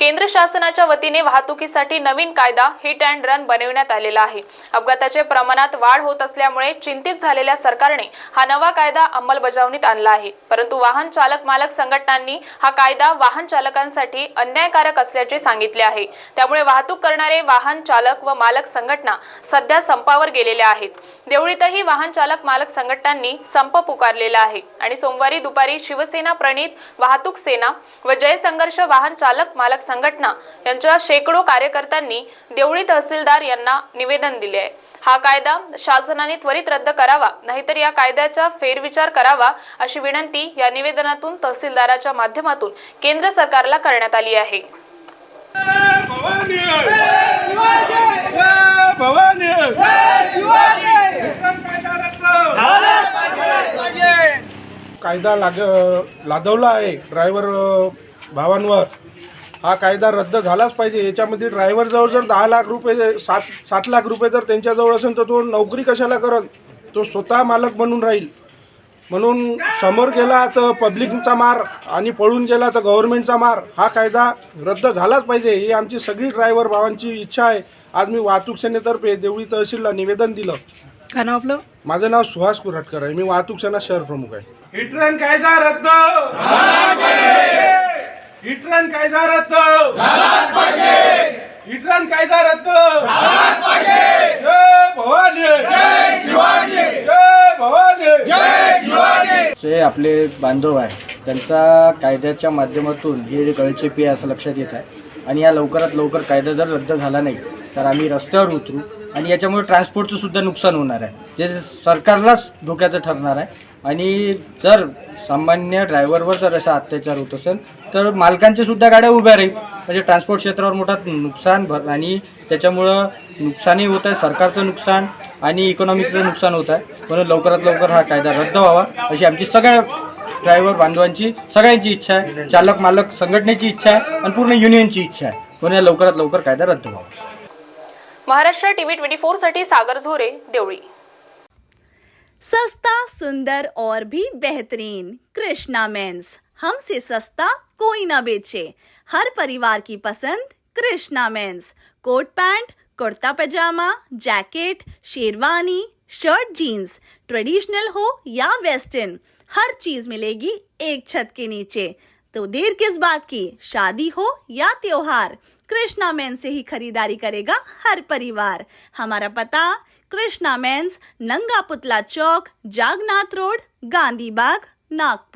केंद्र शासनाच्या वतीने वाहतुकीसाठी नवीन कायदा हिट अँड रन बनविण्यात आलेला आहे. अपघाताच्या प्रमाणात वाढ होत असल्यामुळे चिंतित झालेल्या सरकारने हा नवा कायदा अंमलबजावणीत आणला आहे. परंतु वाहन चालक मालक संघटनांनी हा कायदा वाहन चालकांसाठी अन्यायकारक असल्याचे सांगितले आहे. त्यामुळे वाहतूक करणारे वाहन चालक व मालक संघटना सध्या संपावर गेलेल्या आहेत. देवळीतही वाहन चालक मालक संघटनांनी संप पुकारलेला आहे आणि सोमवारी दुपारी शिवसेना प्रणित वाहतूक सेना व जय संघर्ष वाहन चालक मालक संघटना यांच्या शेकडो कार्यकर्त्यांनी देवळी तहसीलदार यांना निवेदन दिले आहे. हा कायदा शासनाने त्वरित रद्द करावा नाहीतर या कायद्याचा फेरविचार करावा अशी विनंती या निवेदनातून तहसीलदाराच्या माध्यमातून केंद्र सरकारला करण्यात आली आहे. कायदा लाग लादवला आहे ड्रायव्हर भावांवर. हा कायदा रद्द झालाच पाहिजे. याच्यामध्ये ड्रायव्हरजवळ जर दहा लाख रुपये सात सात लाख रुपये जर त्यांच्याजवळ असेल तर तो नोकरी कशाला करत तो स्वतः मालक बनून राहील. म्हणून समोर गेला तर पब्लिकचा मार आणि पळून गेला तर गव्हर्नमेंटचा मार. हा कायदा रद्द झालाच पाहिजे. ही आमची सगळी ड्रायव्हर भावांची इच्छा आहे. आज मी वाहतूक सेनेतर्फे देवळी तहसीलला निवेदन दिलं. काय नाव आपलं? माझं नाव सुहास कुराटकर आहे. मी वाहतूक सेना शहर प्रमुख आहे. हिटरन कायदा रद्द! हिटरन कायदा रद्द. हिटरन कायदा रद्द. जय भवानी. जय भवानी. आपले बांधव आहे त्यांचा कायद्याच्या माध्यमातून हे गळचे पी आहे असं लक्षात येत आहे. आणि या लवकरात लवकर कायदा जर रद्द झाला नाही तर आम्ही रस्त्यावर उतरू आणि याच्यामुळे ट्रान्सपोर्टचं सुद्धा नुकसान होणार आहे. जे सरकारलाच धोक्याचं ठरणार आहे आणि जर सामान्य ड्रायव्हरवर जर असा अत्याचार होत असेल तर मालकांच्या सुद्धा गाड्या उभ्या राहील. म्हणजे ट्रान्सपोर्ट क्षेत्रावर मोठा नुकसान भर आणि त्याच्यामुळं नुकसानही होत आहे सरकारचं नुकसान आणि इकॉनॉमिकचं नुकसान होत आहे. म्हणून लवकरात लवकर हा कायदा रद्द व्हावा अशी आमची सगळ्या ड्रायव्हर बांधवांची सगळ्यांची इच्छा आहे. चालक मालक संघटनेची इच्छा आहे आणि पूर्ण युनियनची इच्छा आहे. म्हणून या लवकरात लवकर कायदा रद्द व्हावा. महाराष्ट्र टीव्ही ट्वेंटी फोरसाठी सागर झोरे देवळी. सस्ता सुंदर और भी बेहतरीन कृष्णा मेंस। हमसे सस्ता कोई ना बेचे। हर परिवार की पसंद Krishna mens. Coat pant, kurta pyjama, jacket, sherwani, shirt, jeans, traditional हो या वेस्टर्न, हर चीज़ मिलेगी एक छत के नीचे। तो देर किस बात की? शादी हो या त्योहार? कृष्णा मेन से ही खरीदारी करेगा हर परिवार। हमारा पता कृष्णा मेन्स नंगा पुतला चौक जागनाथ रोड गांधीबाग नागपूर.